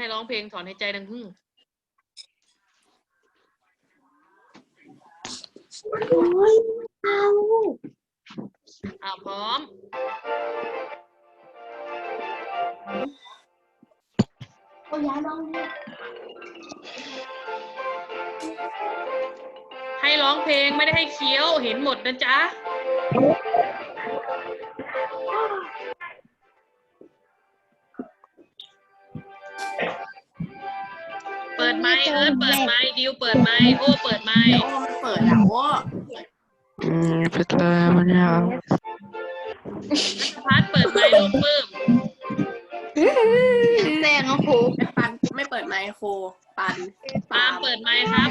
ให้ร้องเพลงถอนหายใจดังฮึ่งโอ้ยเอาอ่าพร้อมเอายาลองดิให้ร้องเพลงไม่ได้ให้เคี้ยวเห็นหมดนะจ๊ะ ปิดไมค์เอิร์ธเปิดไมค์ดิวเปิดไมค์โอ้เปิดไมค์โอ้มันเปิดแล้วโอ้อืมเป็นไรมันยาวพัดเปิดไมค์ลงปื้มแรงนะครูปันไม่เปิดไมโครปันปาล์มเปิดไมค์ครับ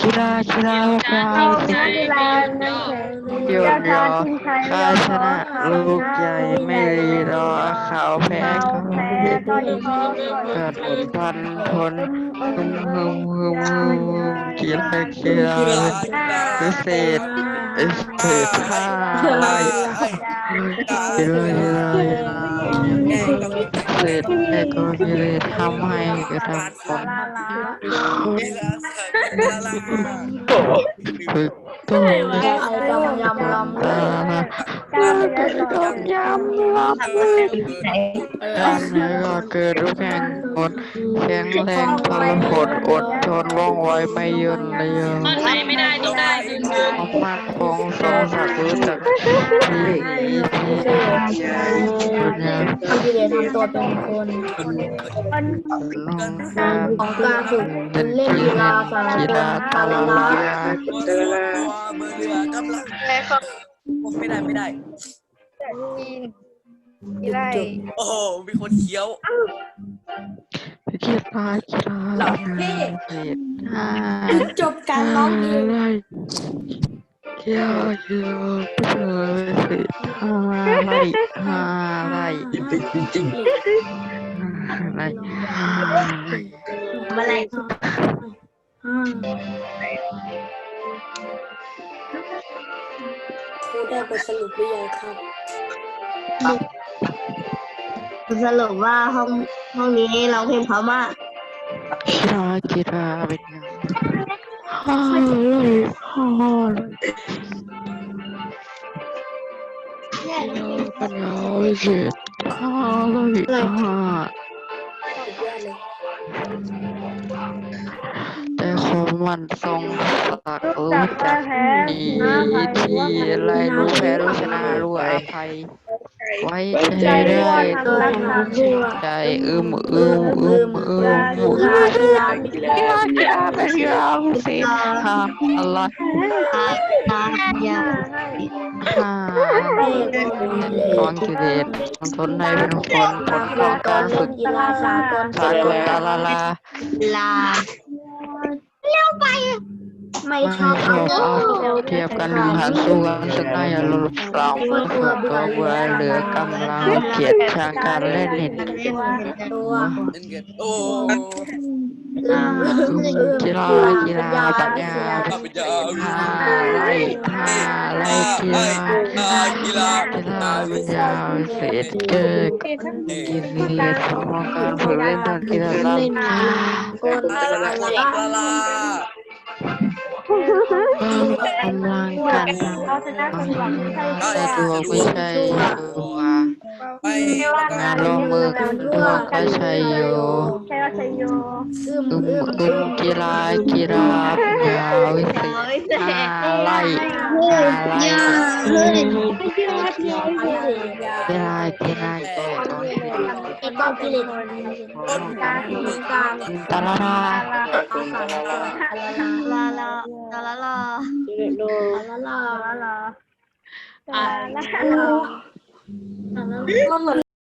กีฬากีฬาจาเราเข้าใจไม่หยุดย่อโยนยอข้าชนะลูกใหญ่ไม่รีรอเขาแพ้เขาเกิดผลพันทนฮึมฮึมฮึมฮึมกีฬากีฬาพิเศษพิเศษท่าอะไรกีฬากีฬาพิเศษแต่ ก็กีฬาทำให้กระทำผลฝึกตัวไอ้กำยำลำตาละต้องยำรับเลยเออการนี้ก็เกิดรูปแห่งคนแข็งแรงทรหดอดทนว่องไวไม่ย่นระยงท่อนไหนไม่ได้ มาคงสรงสักดิ์รู้จักเด็กพี่เดทำตัวเป็นคนมันของการฝึกเล่นกีฬาสารพัดตาลาเจอแล้วเบอร์เรือกำลังไม่ได้ไม่ได้ กีฬาโอ้โหมีคนเคี้ยวกีฬากีฬาเศษห้าจบการร้องเพลงอะไรกีฬากีฬาเศษห้าอะไรห้าอะไรจริงจริงจริงอะไรอะไรครูได้ไปสรุปหรือยังครับ สรุปว่าห้องห้องนี้ร้องเพลงเพราะมากกีฬากีฬาเป็นยังห้าอะไรห้าอะไรปัญญาวิเศษห้าอะไรห้าแต่ของมันทรงศักดิ์รู้จักดีที่ไรรู้แพ้รู้ชนะรู้อภัย ไว้ใจได้ใจอึมอึมอึมอึมอึมกีฬากีฬาเป็นกีฬาสิฮะอะไรฮะกองกิเลสมันทนให้เป็นคนผลของการฝึกกีฬาสากลสากลตาลาลาลาเร็วไป ไม่ไม่ชอบชอบเอาเทียบกันหนึ่งหันสู้กันสึกหน้าอย่าลดเปล่าเพื่อตัวเหลือกำลังเกียรติชาการเล่นเห็นตัวนเกินโอ้อ่ากีฬากีฬาปัญญาข้าพเจ้าฮาไล่ฮาไล่กีฬากีฬากีฬาปัญญาเศษเกิดกิเลสของการฝึกเล่นทางกีฬาลากลลาลาลาลาลา กำลังกันแต่ตัวไม่ใช่ตัวไปงานลงมือตัวก็ใช่อยู่อึมอึมอึมอึมกีฬากีฬาปัญญาวิเศษฮาไล่ฮาไล่กีฬากีฬาโตไอ้ก้อนกิเลสการการตาลาลาลาลาลาลาลา ลาลาลาอะมันเหมือน